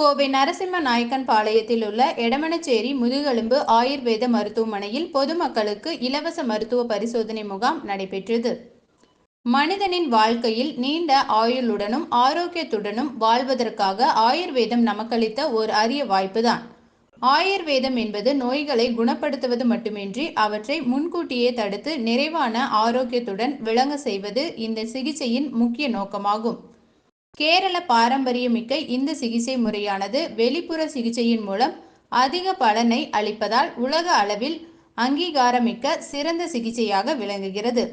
கோவை நரசிம்ம நாயக்கன் பாளையத்தில் உள்ள எடமனச்சேரி முதுகெலும்பு ஆயுர்வேத மருத்துவமனையில் பொதுமக்களுக்கு இலவச மருத்துவ பரிசோதனை முகாம் நடைபெற்றது. மனிதனின் வாழ்க்கையில் நீண்ட ஆயுளுடனும் ஆரோக்கியத்துடனும் வாழ்வதற்காக ஆயுர்வேதம் நமக்களித்த ஒரு அரிய வாய்ப்புதான். ஆயுர்வேதம் என்பது நோய்களை குணப்படுத்துவது மட்டுமின்றி அவற்றை முன்கூட்டியே தடுத்து நிறைவான ஆரோக்கியத்துடன் விளங்க செய்வது இந்த சிகிச்சையின் முக்கிய நோக்கமாகும். கேரள பாரம்பரியமிக்க இந்த சிகிச்சை முறையானது வெளிப்புற சிகிச்சையின் மூலம் அதிக பலனை அளிப்பதால் உலக அளவில் அங்கீகாரமிக்க சிறந்த சிகிச்சையாக விளங்குகிறது.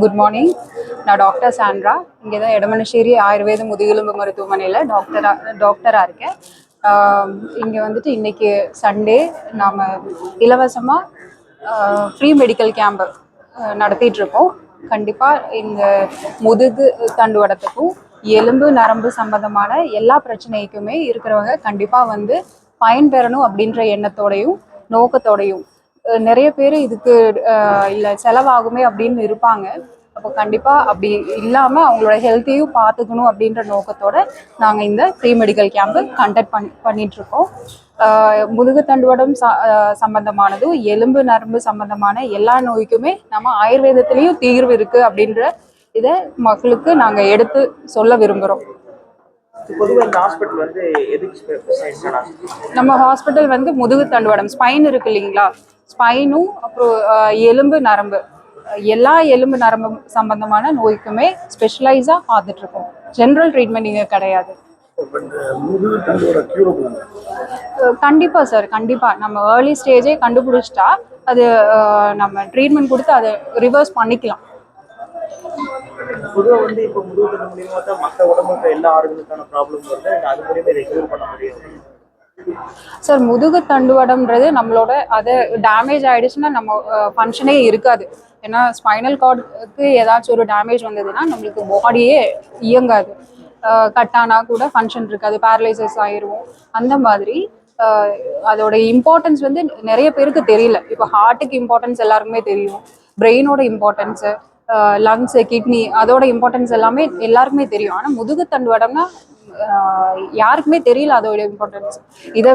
குட் மார்னிங் நான் டாக்டர் சாண்ட்ரா இங்கே தான் எடமனேஸ்வரி ஆயுர்வேத முதுகெலும்பு மருத்துவமனையில் டாக்டராக டாக்டராக இருக்கேன். இங்கே வந்துட்டு இன்றைக்கி சண்டே நாம் இலவசமாக ஃப்ரீ மெடிக்கல் கேம்ப் நடத்திட்டுருக்கோம் கண்டிப்பாக இந்த முதுகு தண்டுவடத்துக்கும் எலும்பு நரம்பு சம்பந்தமான எல்லா பிரச்சனைக்குமே இருக்கிறவங்க கண்டிப்பாக வந்து பயன்பெறணும் அப்படின்ற எண்ணத்தோடையும் நோக்கத்தோடையும். அஹ் நிறைய பேர் இதுக்கு இல்லை செலவாகுமே அப்படின்னு இருப்பாங்க. அப்போ கண்டிப்பாக அப்படி இல்லாமல் அவங்களோட ஹெல்த்தையும் பார்த்துக்கணும் அப்படின்ற நோக்கத்தோட நாங்கள் இந்த ஃப்ரீ மெடிக்கல் கேம்பு கண்டக்ட் பண் பண்ணிட்டு இருக்கோம் ஆஹ் முதுகு தண்டுவடம் ச சம்பந்தமானதும் எலும்பு நரம்பு சம்பந்தமான எல்லா நோய்க்குமே நம்ம ஆயுர்வேதத்திலையும் தீர்வு இருக்கு அப்படின்ற இதை மக்களுக்கு நாங்கள் எடுத்து சொல்ல விரும்புகிறோம் நம்ம ஹாஸ்பிட்டல் வந்து முதுகு தண்டுவடம் ஸ்பைன் இருக்கு இல்லைங்களா? ஸ்பைனும் அப்புறம் எலும்பு நரம்பு. எல்லா எலும்பு நரம்பு சம்பந்தமான நோய்க்குமே ஸ்பெஷலைஸாக பார்த்துட்டு இருக்கோம் ஜென்ரல் ட்ரீட்மெண்ட் இங்கே கிடையாது. முதுகு தண்டோட கியூரபிள் அஹ் கண்டிப்பா சார் கண்டிப்பா. நம்ம ஏர்லி ஸ்டேஜே கண்டுபிடிச்சிட்டா அது நம்ம ட்ரீட்மெண்ட் கொடுத்து அதை ரிவர்ஸ் பண்ணிக்கலாம். பொதுவாக வந்து இப்போ முதுகுத்தண்டு மூலியமாக தான் மற்ற உடம்புக்கு எல்லா ஆரோக்கியத்துக்கான ப்ராப்ளம் வருது. அது மூலியமாக இதை க்யூர் பண்ண முடியும். சார் முதுகு தண்டுவடம்ன்றது நம்மளோட அது டேமேஜ் ஆயிடுச்சுன்னா நம்ம ஃபங்க்ஷனே இருக்காது. ஏன்னா ஸ்பைனல் கார்டுக்கு ஏதாச்சும் ஒரு டேமேஜ் வந்ததுன்னா நம்மளுக்கு பாடியே இயங்காது. கட் கூட ஃபங்க்ஷன் இருக்காது. பேரலைசஸ் ஆயிடுவோம் அந்த மாதிரி அதோட இம்பார்ட்டன்ஸ் வந்து நிறைய பேருக்கு தெரியல. இப்போ ஹார்ட்டுக்கு இம்பார்ட்டன்ஸ் எல்லாருக்குமே தெரியும். பிரெயினோட இம்பார்ட்டன்ஸு லங்ஸு கிட்னி அதோட இம்பார்ட்டன்ஸ் எல்லாமே எல்லாருக்குமே தெரியும். ஆனால் முதுகு தண்டுவடம்னா யாருக்குமே தெரியல அதோட இம்பார்ட்டன்ஸ் இதை